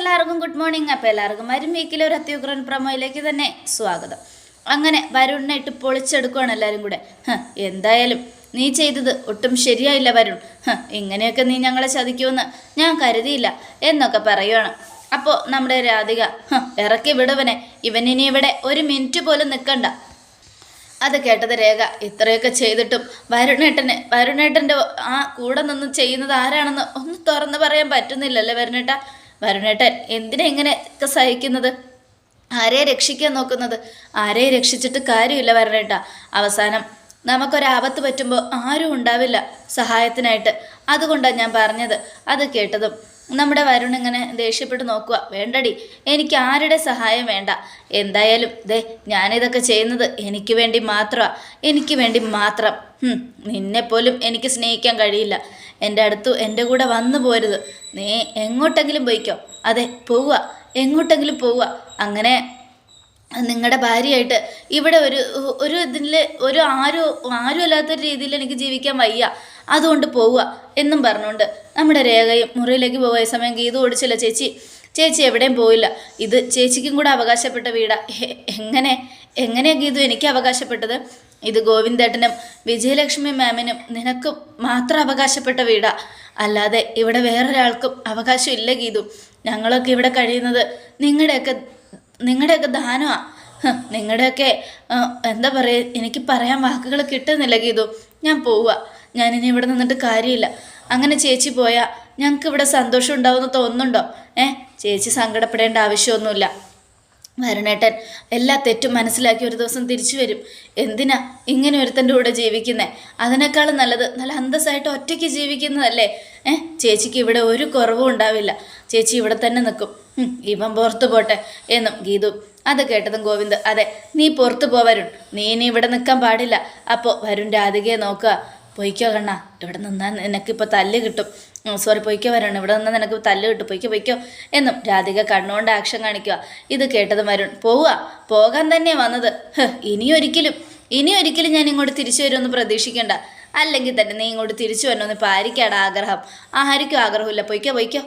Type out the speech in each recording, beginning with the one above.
എല്ലാവർക്കും good morning അപ്പോൾ എല്ലാവർക്കും വരും. വീക്കിലെ ഒരു അത്യുഗ്രൻ പ്രമോയിലേക്ക് തന്നെ സ്വാഗതം. അങ്ങനെ വരുണിനെ ഇട്ട് പൊളിച്ചെടുക്കുകയാണ് എല്ലാവരും കൂടെ. എന്തായാലും നീ ചെയ്തത് ഒട്ടും ശരിയായില്ല വരുൺ. ഇങ്ങനെയൊക്കെ നീ ഞങ്ങളെ ചതിക്കുമെന്ന് ഞാൻ കരുതിയില്ല എന്നൊക്കെ പറയുവാണ്. അപ്പോൾ നമ്മുടെ രാധിക ഇറക്കി വിടവനെ. ഇവനിനി ഇവിടെ ഒരു മിനിറ്റ് പോലും നിൽക്കണ്ട അത് കേട്ടത് രേഖ ഇത്രയൊക്കെ ചെയ്തിട്ടും വരുണേട്ടന് വരുണേട്ടന്റെ ആ കൂടെ നിന്ന് ചെയ്യുന്നത് ആരാണെന്ന് ഒന്ന് തുറന്ന് പറയാൻ പറ്റുന്നില്ലല്ലേ വരുണേട്ട? വരുണേട്ടൻ എന്തിനാ ഇങ്ങനെയൊക്കെ സഹിക്കുന്നത്? ആരെ രക്ഷിക്കാൻ നോക്കുന്നത്? ആരെ രക്ഷിച്ചിട്ട് കാര്യമില്ല വരണേട്ട. അവസാനം നമുക്കൊരാപത്ത് പറ്റുമ്പോൾ ആരും ഉണ്ടാവില്ല സഹായത്തിനായിട്ട്. അതുകൊണ്ടാണ് ഞാൻ പറഞ്ഞത്. അത് കേട്ടതും നമ്മുടെ വരുൺ ഇങ്ങനെ ദേഷ്യപ്പെട്ട് നോക്കുക വേണ്ടടി എനിക്ക് ആരുടെ സഹായം വേണ്ട. എന്തായാലും ദേ ഞാനിതൊക്കെ ചെയ്യുന്നത് എനിക്ക് വേണ്ടി മാത്രമാണ് എനിക്ക് വേണ്ടി മാത്രം. നിന്നെപ്പോലും എനിക്ക് സ്നേഹിക്കാൻ കഴിയില്ല. എന്റെ അടുത്ത് എന്റെ കൂടെ വന്നു പോരുത്. നീ എങ്ങോട്ടെങ്കിലും പോയിക്കോ. അതെ പോവുക. എങ്ങോട്ടെങ്കിലും പോവുക. അങ്ങനെ നിങ്ങളുടെ ഭാര്യയായിട്ട് ഇവിടെ ഒരു ഒരു ഇതിൽ ഒരു ആരും ആരും അല്ലാത്തൊരു രീതിയിൽ എനിക്ക് ജീവിക്കാൻ വയ്യ. അതുകൊണ്ട് പോവുക എന്നും പറഞ്ഞുകൊണ്ട് നമ്മുടെ രേഖയും മുറിയിലേക്ക് പോയ സമയം ഗീത ഓടിച്ചില്ല ചേച്ചി. ചേച്ചി എവിടെയും പോയില്ല. ഇത് ചേച്ചിക്കും കൂടെ അവകാശപ്പെട്ട വീടാ. എങ്ങനെ എങ്ങനെയാണ് ഗീതു എനിക്ക് അവകാശപ്പെട്ടത്? ഇത് ഗോവിന്ദേട്ടനും വിജയലക്ഷ്മി മാമിനും നിനക്കും മാത്രം അവകാശപ്പെട്ട വീടാ. അല്ലാതെ ഇവിടെ വേറൊരാൾക്കും അവകാശം ഇല്ല ഗീതു. ഞങ്ങളൊക്കെ ഇവിടെ കഴിയുന്നത് നിങ്ങളുടെയൊക്കെ നിങ്ങളുടെയൊക്കെ ദാനമാണ് നിങ്ങളുടെയൊക്കെ എന്താ പറയുക എനിക്ക് പറയാൻ വാക്കുകൾ കിട്ടുന്നില്ല ഗീതു. ഞാൻ പോവുക ഞാനിനി ഇവിടെ നിന്നിട്ട് കാര്യമില്ല. അങ്ങനെ ചേച്ചി പോയാൽ ഞങ്ങൾക്ക് ഇവിടെ സന്തോഷം ഉണ്ടാവുമെന്ന് തോന്നുന്നുണ്ടോ? ഏ ചേച്ചി സങ്കടപ്പെടേണ്ട ആവശ്യമൊന്നുമില്ല. വരണേട്ടൻ എല്ലാ തെറ്റും മനസ്സിലാക്കി ഒരു ദിവസം തിരിച്ചു വരും. എന്തിനാ ഇങ്ങനെ ഒരുത്തന്റെ കൂടെ ജീവിക്കുന്നേ? അതിനേക്കാളും നല്ലത് നല്ല അന്തസ്സായിട്ട് ഒറ്റയ്ക്ക് ജീവിക്കുന്നതല്ലേ? ഏ? ചേച്ചിക്ക് ഇവിടെ ഒരു കുറവും ഉണ്ടാവില്ല. ചേച്ചി ഇവിടെ തന്നെ നിൽക്കും. ഇവൻ പുറത്തു പോട്ടെ എന്നും ഗീതു. അത് കേട്ടതും ഗോവിന്ദ് അതെ നീ പുറത്തു പോവരുൺ നീ ഇനി ഇവിടെ നിൽക്കാൻ പാടില്ല. അപ്പോൾ വരുൺ രാധികയെ നോക്കുക. പൊയ്ക്കോ കണ്ണ ഇവിടെ നിന്നാൽ നിനക്കിപ്പോൾ തല്ല് കിട്ടും. സോറി പൊയ്ക്കോ വരണം ഇവിടെ നിന്ന് നിനക്ക് തല്ല് കിട്ടും. പൊയ്ക്കോ പൊയ്ക്കോ എന്നും രാധിക കണ്ണുകൊണ്ട് ആക്ഷൻ കാണിക്കുക. ഇത് കേട്ടത് വരുൺ. പോവുക. പോകാൻ തന്നെ വന്നത്. ഇനിയൊരിക്കലും ഇനിയൊരിക്കലും ഞാൻ ഇങ്ങോട്ട് തിരിച്ചു വരുമെന്ന് പ്രതീക്ഷിക്കേണ്ട. അല്ലെങ്കിൽ തന്നെ നീ ഇങ്ങോട്ട് തിരിച്ചു വരണമെന്ന് ഇപ്പോൾ ആഗ്രഹം. ആർക്കും ആഗ്രഹമില്ല. പൊയ്ക്കോ പൊയ്ക്കോ.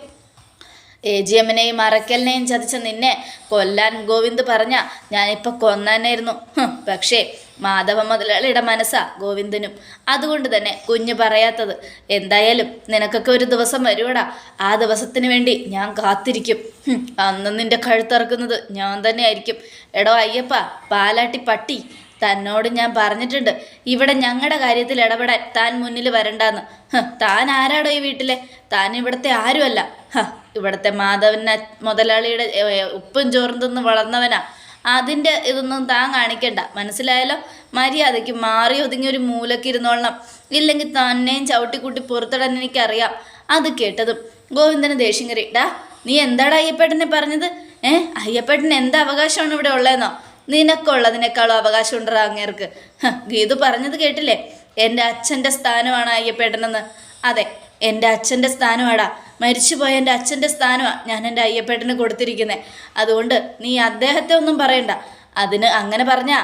എ ജി എമ്മിനെയും അറക്കലിനെയും ചതിച്ച നിന്നെ കൊല്ലാൻ ഗോവിന്ദ് പറഞ്ഞ ഞാനിപ്പോൾ കൊന്നാനായിരുന്നു പക്ഷേ മാധവ മുതലാളിയുടെ മനസ്സാ ഗോവിന്ദനും. അതുകൊണ്ട് തന്നെ കുഞ്ഞ് പറയാത്തത് എന്തായാലും നിനക്കൊക്കെ ഒരു ദിവസം വരുവടാ. ആ ദിവസത്തിന് വേണ്ടി ഞാൻ കാത്തിരിക്കും. അന്ന് നിന്റെ കഴുത്തിറക്കുന്നത് ഞാൻ തന്നെ ആയിരിക്കും എടോ അയ്യപ്പ പാലാട്ടി പട്ടി തന്നോട് ഞാൻ പറഞ്ഞിട്ടുണ്ട്. ഇവിടെ ഞങ്ങളുടെ കാര്യത്തിൽ ഇടപെടാൻ താൻ മുന്നിൽ വരണ്ടാന്ന്. താൻ ആരാടോ ഈ വീട്ടിലെ? താൻ ഇവിടുത്തെ ആരുമല്ല. ഇവിടുത്തെ മാധവനെ മുതലാളിയുടെ ഉപ്പും ചോറും തിന്ന് വളർന്നവനാ. അതിന്റെ ഇതൊന്നും താൻ കാണിക്കണ്ട. മനസ്സിലായാലോ മര്യാദയ്ക്ക് മാറി ഒതുങ്ങി ഒരു മൂലക്ക് ഇരുന്നോളണം. ഇല്ലെങ്കിൽ തന്നെയും ചവിട്ടിക്കൂട്ടി പുറത്തിടാൻ എനിക്കറിയാം. അത് കേട്ടതും ഗോവിന്ദന് ദേഷ്യം കയറി. നീ എന്താടാ അയ്യപ്പേട്ടനെ പറഞ്ഞത്? ഏ അയ്യപ്പേട്ടന് എന്ത് അവകാശമാണ് ഇവിടെ ഉള്ളതെന്നോ? നിനക്കുള്ളതിനേക്കാളും അവകാശം ഉണ്ടോ അങ്ങേർക്ക് ഗീതു പറഞ്ഞത് കേട്ടില്ലേ? എന്റെ അച്ഛന്റെ സ്ഥാനമാണ് അയ്യപ്പേട്ടനെന്ന്. അതെ എന്റെ അച്ഛന്റെ സ്ഥാനമാടാ. മരിച്ചുപോയ എന്റെ അച്ഛന്റെ സ്ഥാനമാണ് ഞാൻ എന്റെ അയ്യപ്പേട്ടന് കൊടുത്തിരിക്കുന്നത് അതുകൊണ്ട് നീ അദ്ദേഹത്തെ ഒന്നും പറയണ്ട. അതിന് അങ്ങനെ പറഞ്ഞാ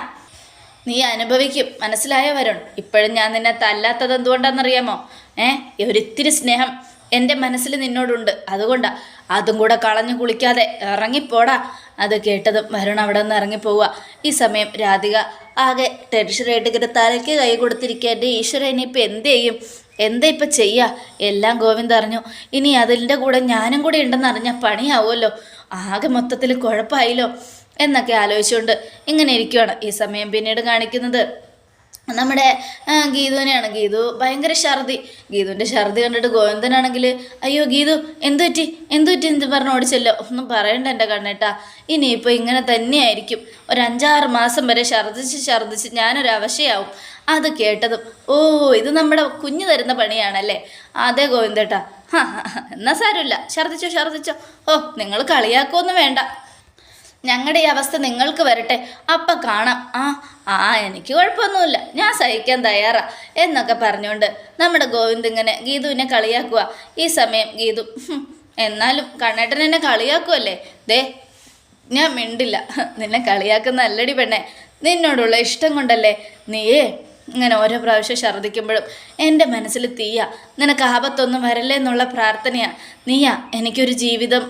നീ അനുഭവിക്കും. മനസ്സിലായ വരുൺ ഇപ്പോഴും ഞാൻ നിന്നെ തല്ലാത്തത് എന്തുകൊണ്ടാണെന്നറിയാമോ? ഏ? ഒരിത്തിരി സ്നേഹം എന്റെ മനസ്സിൽ നിന്നോടുണ്ട്. അതുകൊണ്ടാ അതും കൂടെ കളഞ്ഞു കുളിക്കാതെ ഇറങ്ങിപ്പോടാ. അത് കേട്ടതും വരുൺ അവിടെ നിന്ന് ഇറങ്ങിപ്പോവുക ഈ സമയം രാധിക ആകെ ടെൻഷനായിട്ട് ഇങ്ങനെ തലയ്ക്ക് കൈ കൊടുത്തിരിക്കുക എന്റെ ഈശ്വരൻ ഇനിയിപ്പോൾ എന്ത് ചെയ്യും? എന്താ ഇപ്പം ചെയ്യുക എല്ലാം ഗോവിന്ദ് അറിഞ്ഞു. ഇനി അതിന്റെ കൂടെ ഞാനും കൂടെ ഉണ്ടെന്ന് അറിഞ്ഞാൽ പണിയാവുമല്ലോ. ആകെ മൊത്തത്തിൽ കുഴപ്പമായില്ലോ എന്നൊക്കെ ആലോചിച്ചുകൊണ്ട് ഇങ്ങനെ ഇരിക്കുകയാണ് ഈ സമയം പിന്നീട് കാണിക്കുന്നത്. നമ്മുടെ ഗീതുവിനെയാണ്. ഗീതു ഭയങ്കര ഛർദി. ഗീതുവിന്റെ ഛർദി കണ്ടിട്ട് ഗോവിന്ദനാണെങ്കിൽ അയ്യോ ഗീതു എന്തു പറ്റി? എന്തു പറ്റി? എന്ത് പറഞ്ഞ് ഓടിച്ചല്ലോ? ഒന്നും പറയണ്ട എന്റെ കണ്ണേട്ടാ. ഇനിയിപ്പോൾ ഇങ്ങനെ തന്നെയായിരിക്കും. ഒരു അഞ്ചാറ് മാസം വരെ ഛർദ്ദിച്ച് ഛർദ്ദിച്ച് ഞാനൊരു അവശയാവും. അത് കേട്ടതും ഓ ഇത് നമ്മുടെ കുഞ്ഞു തരുന്ന പണിയാണല്ലേ? അതെ ഗോവിന്ദേട്ടാ. എന്നാ സാരമില്ല. ഛർദിച്ചോ ഛർദിച്ചോ. ഓ നിങ്ങൾ കളിയാക്കുമൊന്നും വേണ്ട. ഞങ്ങളുടെ ഈ അവസ്ഥ നിങ്ങൾക്ക് വരട്ടെ. അപ്പം കാണാം. ആ ആ എനിക്ക് കുഴപ്പമൊന്നുമില്ല. ഞാൻ സഹിക്കാൻ തയ്യാറാ എന്നൊക്കെ പറഞ്ഞുകൊണ്ട് നമ്മുടെ ഗോവിന്ദ് ഇങ്ങനെ ഗീതുവിനെ കളിയാക്കുക ഈ സമയം ഗീതു "ഹും, എന്നാലും കണ്ണേട്ടൻ എന്നെ കളിയാക്കുമല്ലേ ദേ ഞാൻ മിണ്ടില്ല. നിന്നെ കളിയാക്കുന്ന അല്ലടി പെണ്ണെ. നിന്നോടുള്ള ഇഷ്ടം കൊണ്ടല്ലേ നീയേ ഇങ്ങനെ ഓരോ പ്രാവശ്യം ഛർദ്ദിക്കുമ്പോഴും എന്റെ മനസ്സിൽ തീയ. നിനക്ക് ആപത്തൊന്നും വരല്ലേ എന്നുള്ള പ്രാർത്ഥനയാ. നീയാ എനിക്കൊരു ജീവിതം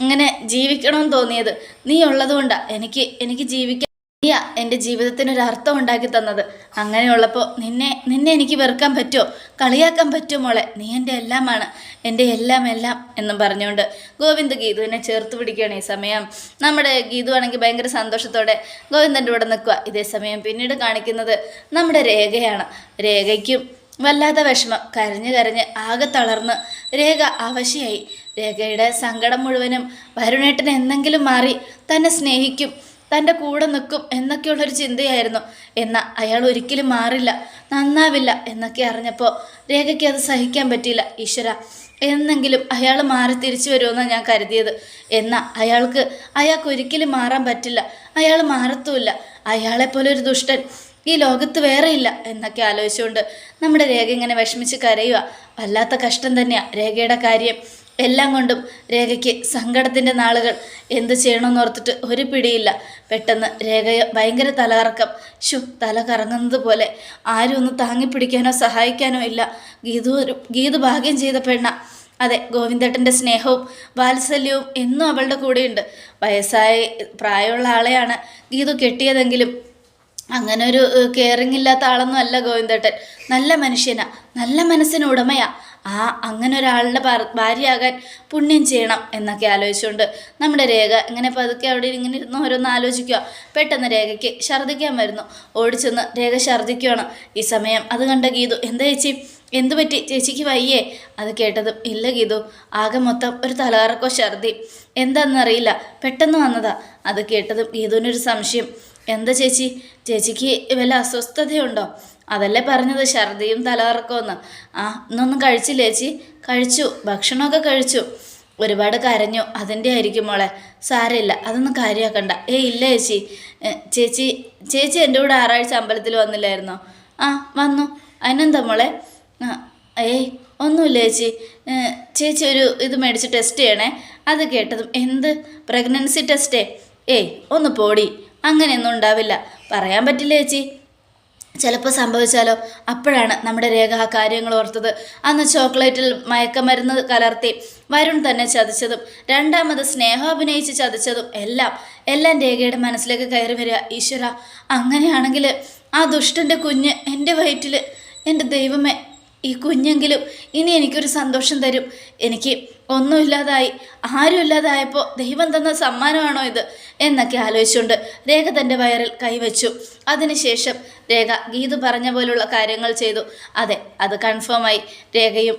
ഇങ്ങനെ ജീവിക്കണമെന്ന് തോന്നിയത്. നീ ഉള്ളതുകൊണ്ടാണ് എനിക്ക് എനിക്ക് ജീവിക്കാൻ നീയാ എന്റെ ജീവിതത്തിനൊരു അർത്ഥം ഉണ്ടാക്കി തന്നത്. അങ്ങനെയുള്ളപ്പോൾ നിന്നെ നിന്നെ എനിക്ക് വെറുക്കാൻ പറ്റുമോ? കളിയാക്കാൻ പറ്റുമോ മോളെ? നീ എന്റെ എല്ലാമാണ്. എന്റെ എല്ലാം എല്ലാം എന്നും പറഞ്ഞുകൊണ്ട് ഗോവിന്ദ് ഗീതുവിനെ ചേർത്ത് പിടിക്കുകയാണ് ഈ സമയം. നമ്മുടെ ഗീതു ആണെങ്കിൽ ഭയങ്കര സന്തോഷത്തോടെ ഗോവിന്ദന്റെ കൂടെ നിൽക്കുക. ഇതേ സമയം പിന്നീട് കാണിക്കുന്നത് നമ്മുടെ രേഖയാണ്. രേഖയ്ക്കും വല്ലാത്ത വിഷമം. കരഞ്ഞ് കരഞ്ഞ് ആകെ തളർന്ന് രേഖ അവശയായി. രേഖയുടെ സങ്കടം മുഴുവനും വരുണേട്ടൻ എന്നെങ്കിലും മാറി തന്നെ സ്നേഹിക്കും തന്റെ കൂടെ നിൽക്കും എന്നൊക്കെയുള്ളൊരു ചിന്തയായിരുന്നു. എന്നാൽ അയാൾ ഒരിക്കലും മാറില്ല നന്നാവില്ല എന്നൊക്കെ അറിഞ്ഞപ്പോൾ രേഖയ്ക്ക് അത് സഹിക്കാൻ പറ്റിയില്ല. ഈശ്വര എന്നെങ്കിലും അയാൾ മാറി തിരിച്ചു വരുമെന്നാണ് ഞാൻ കരുതിയത്. എന്നാൽ അയാൾക്ക് അയാൾക്ക് ഒരിക്കലും മാറാൻ പറ്റില്ല അയാൾ മാറത്തുമില്ല അയാളെപ്പോലെ ഒരു ദുഷ്ടൻ ഈ ലോകത്ത് വേറെ ഇല്ല എന്നൊക്കെ ആലോചിച്ചുകൊണ്ട് നമ്മുടെ രേഖ ഇങ്ങനെ വിഷമിച്ച് കരയുക. വല്ലാത്ത കഷ്ടം തന്നെയാണ് രേഖയുടെ കാര്യം. എല്ലാം കൊണ്ടും രേഖയ്ക്ക് സങ്കടത്തിന്റെ നാളുകൾ എന്ത് ചെയ്യണമെന്ന് ഓർത്തിട്ട് ഒരു പിടിയില്ല. പെട്ടെന്ന് രേഖയെ ഭയങ്കര തലകറക്കം. ഷു തല കറങ്ങുന്നത് പോലെ ആരും ഒന്ന് താങ്ങിപ്പിടിക്കാനോ സഹായിക്കാനോ ഇല്ല. ഗീതു ഗീതു ഭാഗ്യം ചെയ്ത പെണ്ണ. അതെ ഗോവിന്ദേട്ടന്റെ സ്നേഹവും വാത്സല്യവും എന്നും അവളുടെ കൂടെയുണ്ട്. വയസ്സായ പ്രായമുള്ള ആളെയാണ് ഗീതു കെട്ടിയതെങ്കിലും അങ്ങനെ ഒരു കെയറിങ് ഇല്ലാത്ത ആളൊന്നും അല്ല ഗോവിന്ദേട്ടൻ. നല്ല മനുഷ്യനാ നല്ല മനസ്സിന് ഉടമയാ. ആ അങ്ങനെ ഒരാളുടെ ഭാര്യയാകാൻ പുണ്യം ചെയ്യണം എന്നൊക്കെ ആലോചിച്ചുകൊണ്ട് നമ്മുടെ രേഖ ഇങ്ങനെ പതുക്കെ അവിടെ ഇങ്ങനെ ഇരുന്ന് ഓരോന്ന് ആലോചിക്കുക. പെട്ടെന്ന് രേഖയ്ക്ക് ഛർദ്ദിക്കാൻ വരുന്നു. ഓടിച്ചെന്ന് രേഖ ഛർദ്ദിക്കുകയാണ്. ഈ സമയം അത് കണ്ട ഗീതു എന്താ ചേച്ചി? എന്തു പറ്റി? ചേച്ചിക്ക് വയ്യേ? അത് കേട്ടതും ഇല്ല ഗീതു ആകെ മൊത്തം ഒരു തലകറക്കോ ഛർദി എന്താണെന്നറിയില്ല പെട്ടെന്ന് വന്നതാ. അത് കേട്ടതും ഗീതുവിനൊരു സംശയം എന്താ ചേച്ചി? ചേച്ചിക്ക് വല്ല അസ്വസ്ഥതയുണ്ടോ? അതല്ലേ പറഞ്ഞത്? ഛർദിയും തലകറക്കമെന്ന് ആ ഇന്നൊന്നും കഴിച്ചില്ലേ ചേച്ചി? കഴിച്ചു. ഭക്ഷണമൊക്കെ കഴിച്ചു. ഒരുപാട് കരഞ്ഞു. അതിന്റെ ആയിരിക്കും മോളെ. സാരമില്ല. അതൊന്നും കാര്യമാക്കണ്ട. ഏ ഇല്ല ചേച്ചി. ചേച്ചി ചേച്ചി എന്റെ കൂടെ ആറാഴ്ച അമ്പലത്തിൽ വന്നില്ലായിരുന്നോ? ആ വന്നു. അതിനെന്താ മോളെ? ഏയ് ഒന്നുമില്ല ചേച്ചി. ചേച്ചി ഒരു ഇത് മേടിച്ച് ടെസ്റ്റ് ചെയ്യണേ. അത് കേട്ടതും എന്ത്? പ്രഗ്നൻസി ടെസ്റ്റേ? ഏയ് ഒന്ന് പോടി. അങ്ങനെയൊന്നും ഉണ്ടാവില്ല. പറയാൻ പറ്റില്ല ചേച്ചി. ചിലപ്പോൾ സംഭവിച്ചാലോ? അപ്പോഴാണ് നമ്മുടെ രേഖ ആ കാര്യങ്ങൾ ഓർത്തത്. അന്ന് ചോക്ലേറ്റിൽ മയക്കമരുന്ന് കലർത്തി വരുൺ തന്നെ ചതിച്ചതും രണ്ടാമത് സ്നേഹം അഭിനയിച്ച് ചതിച്ചതും എല്ലാം എല്ലാം രേഖയുടെ മനസ്സിലേക്ക് കയറി വരിക. ഈശ്വര അങ്ങനെയാണെങ്കിൽ ആ ദുഷ്ടന്റെ കുഞ്ഞ് എന്റെ വയറ്റിൽ എന്റെ ദൈവമേ ഈ കുഞ്ഞെങ്കിലും ഇനി എനിക്കൊരു സന്തോഷം തരും. എനിക്ക് ഒന്നുമില്ലാതായി ആരുമില്ലാതായപ്പോൾ ദൈവം തന്ന സമ്മാനമാണോ ഇത്? എന്നൊക്കെ ആലോചിച്ചുകൊണ്ട് രേഖ തന്റെ വയറിൽ കൈവച്ചു. അതിനുശേഷം രേഖ ഗീതു പറഞ്ഞ പോലുള്ള കാര്യങ്ങൾ ചെയ്തു. അതെ അത് കൺഫേമായി രേഖയും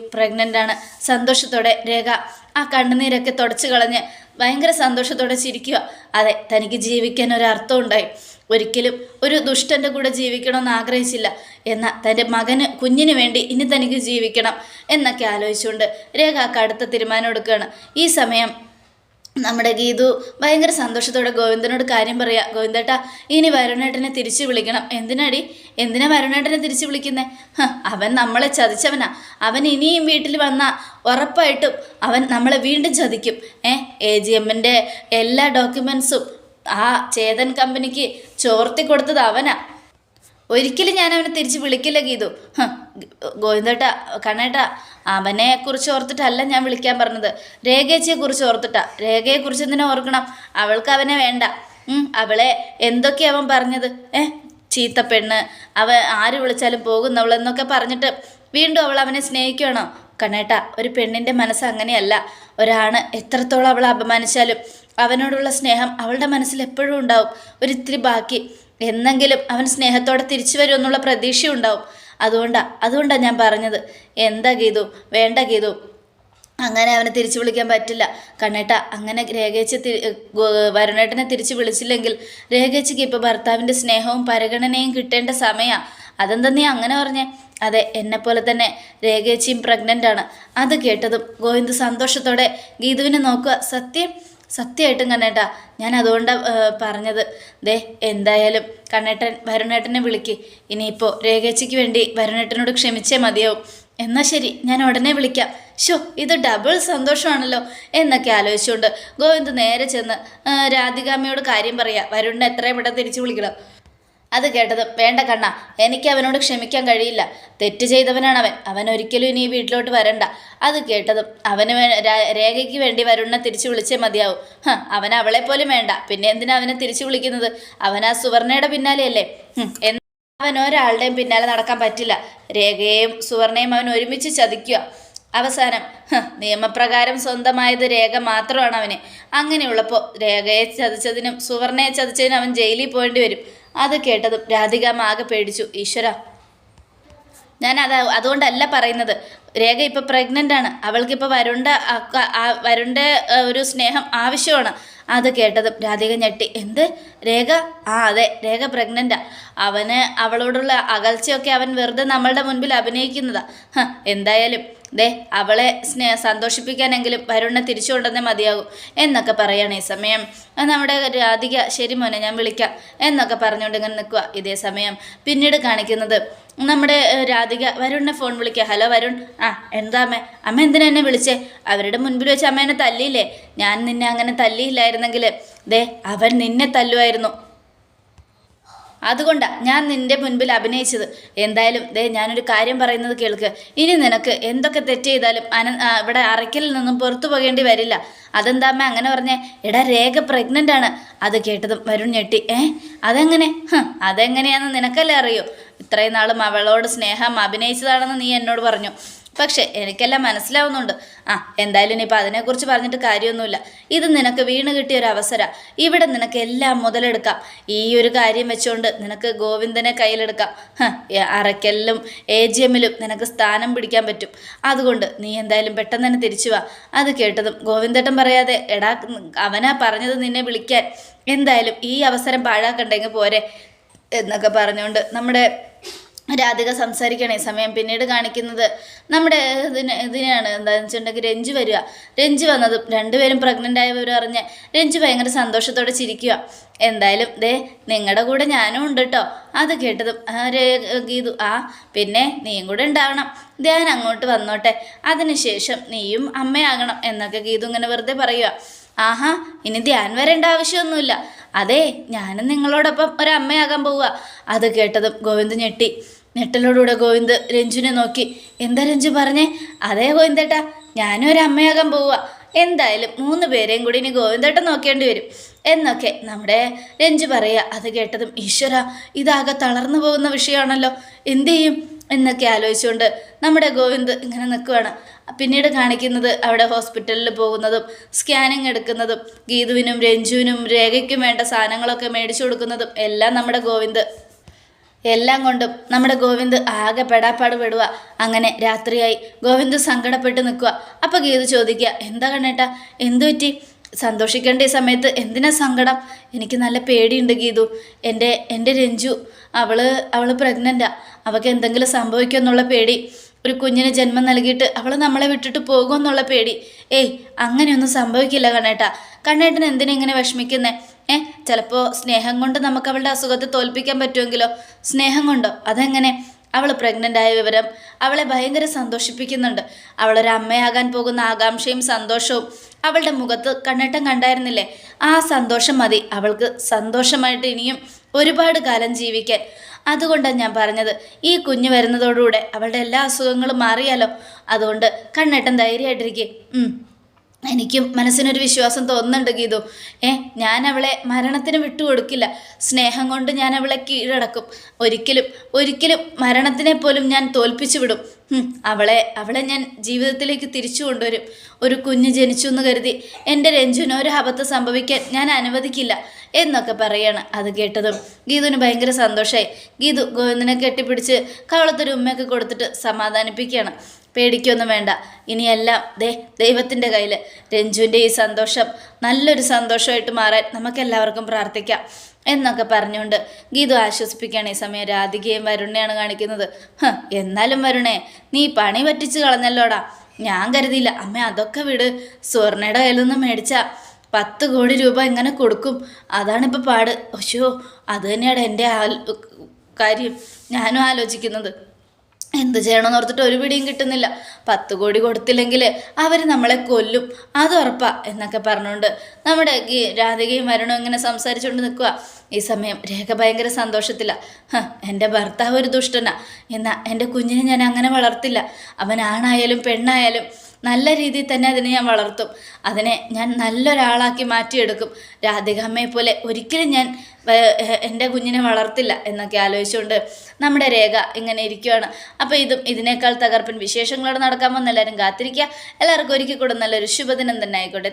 ആണ്. സന്തോഷത്തോടെ രേഖ ആ കണ്ണുനീരൊക്കെ തുടച്ചു കളഞ്ഞ് ഭയങ്കര സന്തോഷത്തോടെ ചിരിക്കുക. അതെ തനിക്ക് ജീവിക്കാൻ ഒരു അർത്ഥം ഉണ്ടായി. ഒരിക്കലും ഒരു ദുഷ്ടന്റെ കൂടെ ജീവിക്കണമെന്ന് ആഗ്രഹിച്ചില്ല. എന്നാൽ തന്റെ മകന് കുഞ്ഞിന് വേണ്ടി ഇനി തനിക്ക് ജീവിക്കണം എന്നൊക്കെ ആലോചിച്ചുകൊണ്ട് രേഖ അടുത്ത തീരുമാനം എടുക്കുകയാണ്. ഈ സമയം നമ്മുടെ ഗീതു ഭയങ്കര സന്തോഷത്തോടെ ഗോവിന്ദനോട് കാര്യം പറയാ. ഗോവിന്ദേട്ടാ ഇനി വരുണേട്ടനെ തിരിച്ചു വിളിക്കണം. എന്തിനാടി? എന്തിനാ വരുണേട്ടനെ തിരിച്ചു വിളിക്കുന്നേ? അവൻ നമ്മളെ ചതിച്ചവനാ. അവൻ ഇനിയും വീട്ടിൽ വന്നാൽ ഉറപ്പായിട്ടും അവൻ നമ്മളെ വീണ്ടും ചതിക്കും. ഏ എ ജി എമ്മിന്റെ എല്ലാ ഡോക്യുമെൻസും ആ ചേതൻ കമ്പനിക്ക് ചോർത്തി കൊടുത്തത് അവനാ. ഒരിക്കലും ഞാൻ അവനെ തിരിച്ച് വിളിക്കില്ല ഗീതു. ഗോവിന്ദേട്ട കണ്ണേട്ട അവനെ കുറിച്ച് ഓർത്തിട്ടല്ല ഞാൻ വിളിക്കാൻ പറഞ്ഞത്. രേഖേച്ചിയെ കുറിച്ച് ഓർത്തിട്ടാ. രേഖയെ കുറിച്ച് എന്തിനാ ഓർക്കണം? അവൾക്ക് അവനെ വേണ്ട. അവളെ എന്തൊക്കെയാ അവൻ പറഞ്ഞത്? ഏ ചീത്ത പെണ്ണ്. അവ ആര് വിളിച്ചാലും പോകുന്നവളെന്നൊക്കെ പറഞ്ഞിട്ട് വീണ്ടും അവൾ അവനെ സ്നേഹിക്കണോ കണ്ണേട്ട ഒരു പെണ്ണിന്റെ മനസ്സ് അങ്ങനെയല്ല. ഒരാണ് എത്രത്തോളം അവളെ അപമാനിച്ചാലും അവനോടുള്ള സ്നേഹം അവളുടെ മനസ്സിൽ എപ്പോഴും ഉണ്ടാവും. ഒരിത്തിരി ബാക്കി. എന്നെങ്കിലും അവൻ സ്നേഹത്തോടെ തിരിച്ചു വരും എന്നുള്ള പ്രതീക്ഷ ഉണ്ടാവും. അതുകൊണ്ടാ അതുകൊണ്ടാണ് ഞാൻ പറഞ്ഞത്. എന്താ ഗീതു? വേണ്ട ഗീതു. അങ്ങനെ അവനെ തിരിച്ചു വിളിക്കാൻ പറ്റില്ല. കണ്ണേട്ട അങ്ങനെ രേഖച്ച് വരുണേട്ടനെ തിരിച്ചു വിളിച്ചില്ലെങ്കിൽ രേഖേച്ചിക്ക് ഇപ്പോൾ ഭർത്താവിന്റെ സ്നേഹവും പരിഗണനയും കിട്ടേണ്ട സമയമാണ് അതെന്താ നീ അങ്ങനെ പറഞ്ഞേ? അതെ എന്നെപ്പോലെ തന്നെ രേഖേച്ചിയും പ്രഗ്നന്റ് ആണ് അത് കേട്ടതും ഗോവിന്ദ് സന്തോഷത്തോടെ ഗീതുവിനെ നോക്കുക. സത്യം? സത്യമായിട്ടും കണ്ണേട്ടാ ഞാൻ അതുകൊണ്ടാണ് പറഞ്ഞത്. ദേ എന്തായാലും കണ്ണേട്ടൻ വരുണേട്ടനെ വിളിക്ക്. ഇനിയിപ്പോൾ രേഖേച്ചിക്ക് വേണ്ടി വരുണേട്ടനോട് ക്ഷമിച്ചേ മതിയാവും. എന്നാൽ ശരി ഞാൻ ഉടനെ വിളിക്കാം. ഷോ ഇത് ഡബിൾ സന്തോഷമാണല്ലോ എന്നൊക്കെ ആലോചിച്ചുകൊണ്ട് ഗോവിന്ദ് നേരെ ചെന്ന് രാധികാമ്മയോട് കാര്യം പറയാം. വരുണിനെ എത്രയും പെട്ടെന്ന് തിരിച്ചു വിളിക്കണം. അത് കേട്ടത് വേണ്ട കണ്ണ എനിക്ക് അവനോട് ക്ഷമിക്കാൻ കഴിയില്ല. തെറ്റ് ചെയ്തവനാണ് അവൻ അവൻ ഒരിക്കലും ഇനി ഈ വീട്ടിലോട്ട് വരണ്ട. അത് കേട്ടതും അവന് രേഖയ്ക്ക് വേണ്ടി വരുണ്ണ തിരിച്ചു വിളിച്ചേ മതിയാവും. അവൻ അവളെ പോലും വേണ്ട. പിന്നെ എന്തിനാ അവനെ തിരിച്ചു വിളിക്കുന്നത്? അവൻ ആ സുവർണയുടെ പിന്നാലെയല്ലേ? അവൻ ഒരാളുടെയും പിന്നാലെ നടക്കാൻ പറ്റില്ല. രേഖയെയും സുവർണയും അവൻ ഒരുമിച്ച് ചതിക്കുക. അവസാനം നിയമപ്രകാരം സ്വന്തമായത് രേഖ മാത്രമാണ് അവന് അങ്ങനെയുള്ളപ്പോൾ രേഖയെ ചതിച്ചതിനും സുവർണയെ ചതിച്ചതിനും അവൻ ജയിലിൽ പോകേണ്ടി വരും. അത് കേട്ടതും രാധികാമ്മ ആകെ പേടിച്ചു. ഈശ്വര. ഞാൻ അത് അതുകൊണ്ടല്ല പറയുന്നത്. രേഖ ഇപ്പോൾ പ്രഗ്നന്റ് ആണ്. അവൾക്കിപ്പോൾ വരുണ്ട വരുണ്ട ഒരു സ്നേഹം ആവശ്യമാണ്. അത് കേട്ടതും രാധിക ഞെട്ടി. എന്ത്? രേഖ? ആ അതെ രേഖ പ്രഗ്നന്റാ അവന് അവളോടുള്ള അകൽച്ചയൊക്കെ അവൻ വെറുതെ നമ്മളുടെ മുൻപിൽ അഭിനയിക്കുന്നതാ. എന്തായാലും ദേ അവളെ സ്നേ സന്തോഷിപ്പിക്കാനെങ്കിലും വരുണ്ണ തിരിച്ചു കൊണ്ടുവന്നേ മതിയാകും എന്നൊക്കെ പറയാണ് ഈ സമയം. നമ്മുടെ രാധിക ശരി മോനെ ഞാൻ വിളിക്കാം എന്നൊക്കെ പറഞ്ഞുകൊണ്ട് ഇങ്ങനെ നിൽക്കുക ഇതേ സമയം. പിന്നീട് കാണിക്കുന്നത് നമ്മുടെ രാധിക വരുണിനെ ഫോൺ വിളിക്കുക. ഹലോ വരുൺ. ആ എന്താ അമ്മ? അമ്മ എന്തിനാ എന്നെ വിളിച്ചേ? അവരുടെ മുൻപിൽ വെച്ച് അമ്മ എന്നെ തല്ലിയില്ലേ? ഞാൻ നിന്നെ അങ്ങനെ തല്ലിയില്ലായിരുന്നെങ്കിൽ ദേ അവൻ നിന്നെ തല്ലുമായിരുന്നു. അതുകൊണ്ടാ ഞാൻ നിന്റെ മുൻപിൽ അഭിനയിച്ചത്. എന്തായാലും ദേ ഞാനൊരു കാര്യം പറയുന്നത് കേൾക്ക്. ഇനി നിനക്ക് എന്തൊക്കെ തെറ്റ് ചെയ്താലും അന ഇവിടെ അറയ്ക്കലിൽ നിന്നും പുറത്തു പോകേണ്ടി വരില്ല. അതെന്താ അമ്മ അങ്ങനെ പറഞ്ഞേ? എടാ രേഖ പ്രഗ്നന്റ് ആണ്. അത് കേട്ടതും വരുൺ ഞെട്ടി. ഏ? അതെങ്ങനെ? അതെങ്ങനെയാണെന്ന് നിനക്കല്ലേ അറിയോ? ഇത്രയും നാളും അവളോട് സ്നേഹം അഭിനയിച്ചതാണെന്ന് നീ എന്നോട് പറഞ്ഞു. പക്ഷേ എനിക്കെല്ലാം മനസ്സിലാവുന്നുണ്ട്. ആ എന്തായാലും ഇനിയിപ്പോൾ അതിനെക്കുറിച്ച് പറഞ്ഞിട്ട് കാര്യമൊന്നുമില്ല. ഇത് നിനക്ക് വീണ് കിട്ടിയ ഒരു അവസര. ഇവിടെ നിനക്ക് എല്ലാം മുതലെടുക്കാം. ഈ ഒരു കാര്യം വെച്ചുകൊണ്ട് നിനക്ക് ഗോവിന്ദനെ കയ്യിലെടുക്കാം. അറയ്ക്കലിലും എ ജി എമ്മിലും നിനക്ക് സ്ഥാനം പിടിക്കാൻ പറ്റും. അതുകൊണ്ട് നീ എന്തായാലും പെട്ടെന്ന് തന്നെ തിരിച്ചു വാ. അത് കേട്ടതും ഗോവിന്ദേട്ടൻ പറയാതെ എടാ അവനാ പറഞ്ഞത് നിന്നെ വിളിക്കാൻ. എന്തായാലും ഈ അവസരം പാഴാക്കണ്ടെങ്കിൽ പോരെ എന്നൊക്കെ പറഞ്ഞുകൊണ്ട് നമ്മുടെ രാധിക സംസാരിക്കണ സമയം പിന്നീട് കാണിക്കുന്നത് നമ്മുടെ ഇതിന് ഇതിനെയാണ്. എന്താണെന്ന് വെച്ചിട്ടുണ്ടെങ്കിൽ രഞ്ജു വരിക. രഞ്ജു വന്നതും രണ്ടുപേരും പ്രഗ്നന്റ് ആയവരും അറിഞ്ഞ് രഞ്ജു ഭയങ്കര സന്തോഷത്തോടെ ചിരിക്കുക. എന്തായാലും ദേ നിങ്ങളുടെ കൂടെ ഞാനും ഉണ്ട് കേട്ടോ അത് കേട്ടതും ഗീതു ആ പിന്നെ നീയും കൂടെ ഉണ്ടാവണം. ധ്യാൻ അങ്ങോട്ട് വന്നോട്ടെ. അതിനുശേഷം നീയും അമ്മയാകണം എന്നൊക്കെ ഗീതു ഇങ്ങനെ വെറുതെ പറയുക ആഹാ ഇനി ധ്യാൻ വരേണ്ട ആവശ്യമൊന്നുമില്ല. അതെ ഞാനും നിങ്ങളോടൊപ്പം ഒരമ്മയാകാൻ പോവുക അത് കേട്ടതും ഗോവിന്ദ് ഞെട്ടി. ഞെട്ടലോടുകൂടെ ഗോവിന്ദ് രഞ്ജുനെ നോക്കി. എന്താ രഞ്ജു പറഞ്ഞേ? അതേ ഗോവിന്ദേട്ടാ ഞാനും ഒരു അമ്മയാകാൻ പോവുക. എന്തായാലും മൂന്ന് പേരെയും കൂടി ഇനി ഗോവിന്ദേട്ടൻ നോക്കേണ്ടി വരും. എന്നൊക്കെ നമ്മുടെ രഞ്ജു പറയുക. അത് കേട്ടതും ഈശ്വര ഇതാകെ തളർന്നു പോകുന്ന വിഷയമാണല്ലോ. എന്തു ചെയ്യും? എന്നൊക്കെ ആലോചിച്ചുകൊണ്ട് നമ്മുടെ ഗോവിന്ദ് ഇങ്ങനെ നിൽക്കുവാണ്. പിന്നീട് കാണിക്കുന്നത് അവിടെ ഹോസ്പിറ്റലിൽ പോകുന്നതും സ്കാനിങ് എടുക്കുന്നതും ഗീതുവിനും രഞ്ജുവിനും രേഖയ്ക്കും വേണ്ട സാധനങ്ങളൊക്കെ മേടിച്ചു കൊടുക്കുന്നതും എല്ലാം നമ്മുടെ ഗോവിന്ദ് എല്ലാം കൊണ്ടും നമ്മുടെ ഗോവിന്ദ് ആകെ പെടാപ്പാട് പെടുക അങ്ങനെ രാത്രിയായി ഗോവിന്ദ് സങ്കടപ്പെട്ട് നിൽക്കുക അപ്പോൾ ഗീത ചോദിക്കുക എന്താ കണ്ണേട്ടാ? എന്തു പറ്റി? സന്തോഷിക്കേണ്ട ഈ സമയത്ത് എന്തിനാ സങ്കടം? എനിക്ക് നല്ല പേടിയുണ്ട് ഗീതു. എന്റെ എന്റെ രഞ്ജു അവൾ അവൾ പ്രഗ്നന്റാ അവൾക്ക് എന്തെങ്കിലും സംഭവിക്കുമെന്നുള്ള പേടി. ഒരു കുഞ്ഞിന് ജന്മം നൽകിയിട്ട് അവൾ നമ്മളെ വിട്ടിട്ട് പോകുമെന്നുള്ള പേടി. ഏയ് അങ്ങനെയൊന്നും സംഭവിക്കില്ല കണ്ണേട്ടാ. കണ്ണേട്ടൻ എന്തിനാ ഇങ്ങനെ വിഷമിക്കുന്നേ? ഏ ചിലപ്പോൾ സ്നേഹം കൊണ്ട് നമുക്ക് അവളുടെ അസുഖത്തെ തോൽപ്പിക്കാൻ പറ്റുമെങ്കിലോ? സ്നേഹം കൊണ്ടോ? അതെങ്ങനെ? അവൾ പ്രഗ്നന്റ് ആയ വിവരം അവളെ ഭയങ്കര സന്തോഷിപ്പിക്കുന്നുണ്ട്. അവളൊരു അമ്മയാകാൻ പോകുന്ന ആകാംക്ഷയും സന്തോഷവും അവളുടെ മുഖത്ത് കണ്ണട്ടം കണ്ടായിരുന്നില്ലേ? ആ സന്തോഷം മതി. അവൾക്ക് സന്തോഷമായിട്ട് ഇനിയും ഒരുപാട് കാലം ജീവിക്കാൻ. അതുകൊണ്ടാണ് ഞാൻ പറഞ്ഞത്. ഈ കുഞ്ഞ് വരുന്നതോടുകൂടെ അവളുടെ എല്ലാ അസുഖങ്ങളും മാറിയാലോ? അതുകൊണ്ട് കണ്ണേട്ടൻ ധൈര്യമായിട്ടിരിക്കും. എനിക്കും മനസ്സിനൊരു വിശ്വാസം തോന്നുന്നുണ്ട് ഗീതു. ഏ ഞാൻ അവളെ മരണത്തിന് വിട്ടുകൊടുക്കില്ല. സ്നേഹം കൊണ്ട് ഞാൻ അവളെ കീഴടക്കും. ഒരിക്കലും ഒരിക്കലും മരണത്തിനെ പോലും ഞാൻ തോൽപ്പിച്ചു വിടും. അവളെ അവളെ ഞാൻ ജീവിതത്തിലേക്ക് തിരിച്ചു കൊണ്ടുവരും. ഒരു കുഞ്ഞ് ജനിച്ചു എന്ന് കരുതി എന്റെ രഞ്ജുവിന് ഒരു അബദ്ധം സംഭവിക്കാൻ ഞാൻ അനുവദിക്കില്ല എന്നൊക്കെ പറയാണ് അത് കേട്ടതും ഗീതുവിന് ഭയങ്കര സന്തോഷമായി ഗീതു ഗോവിന്ദനെ കെട്ടിപ്പിടിച്ച് കവളത്തൊരു ഉമ്മയൊക്കെ കൊടുത്തിട്ട് സമാധാനിപ്പിക്കുകയാണ്. പേടിക്കൊന്നും വേണ്ട. ഇനിയെല്ലാം ദേ ദൈവത്തിന്റെ കയ്യിൽ. രഞ്ജുവിന്റെ ഈ സന്തോഷം നല്ലൊരു സന്തോഷമായിട്ട് മാറാൻ നമുക്കെല്ലാവർക്കും പ്രാർത്ഥിക്കാം എന്നൊക്കെ പറഞ്ഞുകൊണ്ട് ഗീതു ആശ്വസിപ്പിക്കുകയാണ് ഈ സമയം. രാധികയും വരുണയാണ് കാണിക്കുന്നത്. എന്നാലും വരുണേ നീ പണി പറ്റിച്ച് കളഞ്ഞല്ലോടാ. ഞാൻ കരുതിയില്ല. അമ്മ അതൊക്കെ വിട്. സ്വർണയുടെ കയ്യിൽ നിന്ന് മേടിച്ച. പത്ത് കോടി രൂപ എങ്ങനെ കൊടുക്കും? അതാണിപ്പോൾ പാട്. ഒശോ അത് തന്നെയാണ് എന്റെ കാര്യം. ഞാനും ആലോചിക്കുന്നത്. എന്ത് ചെയ്യണമെന്ന് ഓർത്തിട്ട് ഒരു പിടിയും കിട്ടുന്നില്ല. പത്ത് കോടി കൊടുത്തില്ലെങ്കിൽ അവർ നമ്മളെ കൊല്ലും. അത് ഉറപ്പാ എന്നൊക്കെ പറഞ്ഞുകൊണ്ട് നമ്മുടെ രാധികയും വരണും ഇങ്ങനെ സംസാരിച്ചുകൊണ്ട് നിൽക്കുക ഈ സമയം രേഖ ഭയങ്കര സന്തോഷത്തില്ല എന്റെ ഭർത്താവ് ഒരു ദുഷ്ടനാ. എന്നാൽ എന്റെ കുഞ്ഞിനെ ഞാൻ അങ്ങനെ വളർത്തില്ല. അവൻ ആണായാലും പെണ്ണായാലും നല്ല രീതിയിൽ തന്നെ അതിനെ ഞാൻ വളർത്തും. അതിനെ ഞാൻ നല്ലൊരാളാക്കി മാറ്റിയെടുക്കും. രാധികാമ്മയെ പോലെ ഒരിക്കലും ഞാൻ എന്റെ കുഞ്ഞിനെ വളർത്തില്ല എന്നൊക്കെ ആലോചിച്ചുകൊണ്ട് നമ്മുടെ രേഖ ഇങ്ങനെ ഇരിക്കുകയാണ് അപ്പോൾ ഇതും ഇതിനേക്കാൾ തകർപ്പൻ വിശേഷങ്ങളോട് നടക്കാമെന്ന് എല്ലാവരും കാത്തിരിക്കുക. എല്ലാവർക്കും ഒരിക്കൽ കൂടെ നല്ലൊരു ശുഭദിനം തന്നെ ആയിക്കോട്ടെ.